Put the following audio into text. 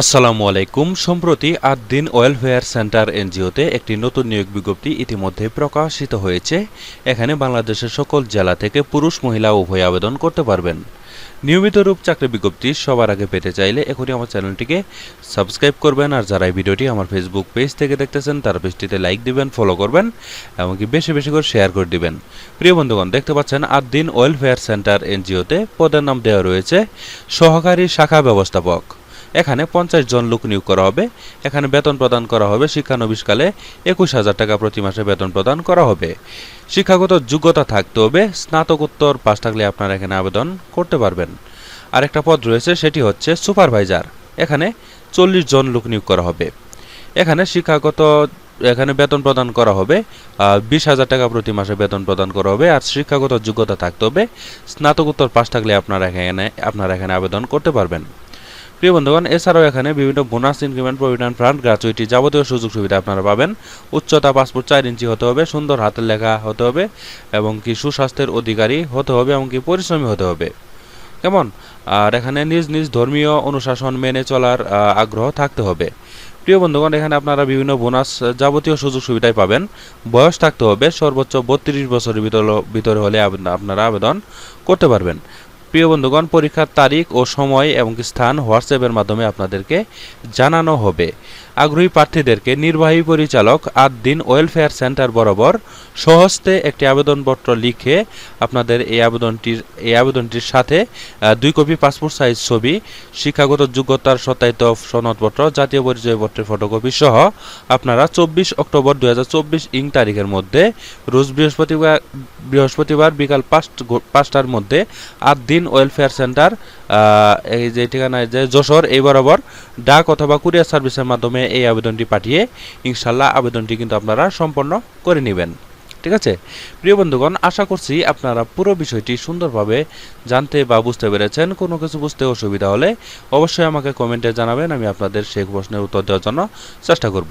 আসসালামু আলাইকুম। সম্প্রতি আট দিন ওয়েলফেয়ার সেন্টার এনজিওতে একটি নতুন নিয়োগ বিজ্ঞপ্তি ইতিমধ্যে প্রকাশিত হয়েছে। এখানে বাংলাদেশের সকল জেলা থেকে পুরুষ, মহিলা উভয় আবেদন করতে পারবেন। নিয়মিত রূপ চাকরি বিজ্ঞপ্তি সবার আগে পেতে চাইলে এখনই আমার চ্যানেলটিকে সাবস্ক্রাইব করবেন আর যারা এই ভিডিওটি আমার ফেসবুক পেজ থেকে দেখতেছেন, তার পেজটিতে লাইক দিবেন ফলো করবেন, এমনকি বেশি বেশি করে শেয়ার করে দিবেন। প্রিয় বন্ধুগণ, দেখতে পাচ্ছেন আট দিন ওয়েলফেয়ার সেন্টার এনজিওতে পদের নাম দেওয়া রয়েছে সহকারী শাখা ব্যবস্থাপক। এখানে পঞ্চাশ জন লোক নিয়োগ করা হবে। এখানে বেতন প্রদান করা হবে শিক্ষানবিশকালে একুশ হাজার টাকা প্রতি মাসে বেতন প্রদান করা হবে। শিক্ষাগত যোগ্যতা থাকতে হবে, স্নাতকোত্তর পাশ থাকলে আপনারা এখানে আবেদন করতে পারবেন। আরেকটা পদ রয়েছে, সেটি হচ্ছে সুপারভাইজার। এখানে চল্লিশ জন লোক নিয়োগ করা হবে। এখানে শিক্ষাগত, এখানে বেতন প্রদান করা হবে বিশ হাজার টাকা প্রতি মাসে বেতন প্রদান করা হবে আর শিক্ষাগত যোগ্যতা থাকতে হবে, স্নাতকোত্তর পাশ থাকলে আপনারা এখানে আপনারা এখানে আবেদন করতে পারবেন। প্রিয় বন্ধুগণ, এছাড়াও এখানে বিভিন্ন bonus increment provident fund gratuity যাবতীয় সুযোগ সুবিধা আপনারা পাবেন। উচ্চতা পাসপোর্ট চার ইঞ্চি হতে হবে, সুন্দর হাতের লেখা হতে হবে এবং কি সুস্বাস্থ্যের অধিকারী হতে হবে এবং কি পরিশ্রমী হতে হবে। কেমন? আর এখানে নিজ নিজ ধর্মীয় অনুশাসন মেনে চলার আগ্রহ থাকতে হবে। প্রিয় বন্ধুগণ, এখানে আপনারা বিভিন্ন বোনাস যাবতীয় সুযোগ সুবিধাই পাবেন। বয়স থাকতে হবে সর্বোচ্চ বত্রিশ বছরের ভিতরে ভিতরে হলে আপনারা আবেদন করতে পারবেন। প্রিয় বন্ধুগণ, পরীক্ষার তারিখ ও সময় এবং স্থান হোয়াটসঅ্যাপের মাধ্যমে আপনাদেরকে জানানো হবে। আগ্রহী প্রার্থীদেরকে নির্বাহী পরিচালক আট দিন ওয়েলফেয়ার সেন্টার বরাবর সহস্তে একটি আবেদনপত্র লিখে আপনাদের এই আবেদনটির এই আবেদনটির সাথে দুই কপি পাসপোর্ট সাইজ ছবি, শিক্ষাগত যোগ্যতার সত্যায়িত সনদপত্র, জাতীয় পরিচয়পত্রের ফটোকপি সহ আপনারা চব্বিশ অক্টোবর দুই হাজার চব্বিশ ইং তারিখের মধ্যে, রোজ বৃহস্পতিবার বৃহস্পতিবার বিকাল পাঁচ, পাঁচটার মধ্যে আট দিন ওয়েলফেয়ার সেন্টার এই যে ঠিকানায় যে যশোর, এই বরাবর ডাক অথবা কুরিয়ার সার্ভিসের মাধ্যমে এই আবেদনটি পাঠিয়ে ইনশাল্লাহ আবেদনটি কিন্তু আপনারা সম্পন্ন করে নেবেন। ঠিক আছে? প্রিয় বন্ধুগণ, আশা করছি আপনারা পুরো বিষয়টি সুন্দরভাবে জানতে বা বুঝতে পেরেছেন। কোনো কিছু বুঝতে অসুবিধা হলে অবশ্যই আমাকে কমেন্টে জানাবেন, আমি আপনাদের সেই প্রশ্নের উত্তর দেওয়ার জন্য চেষ্টা করব।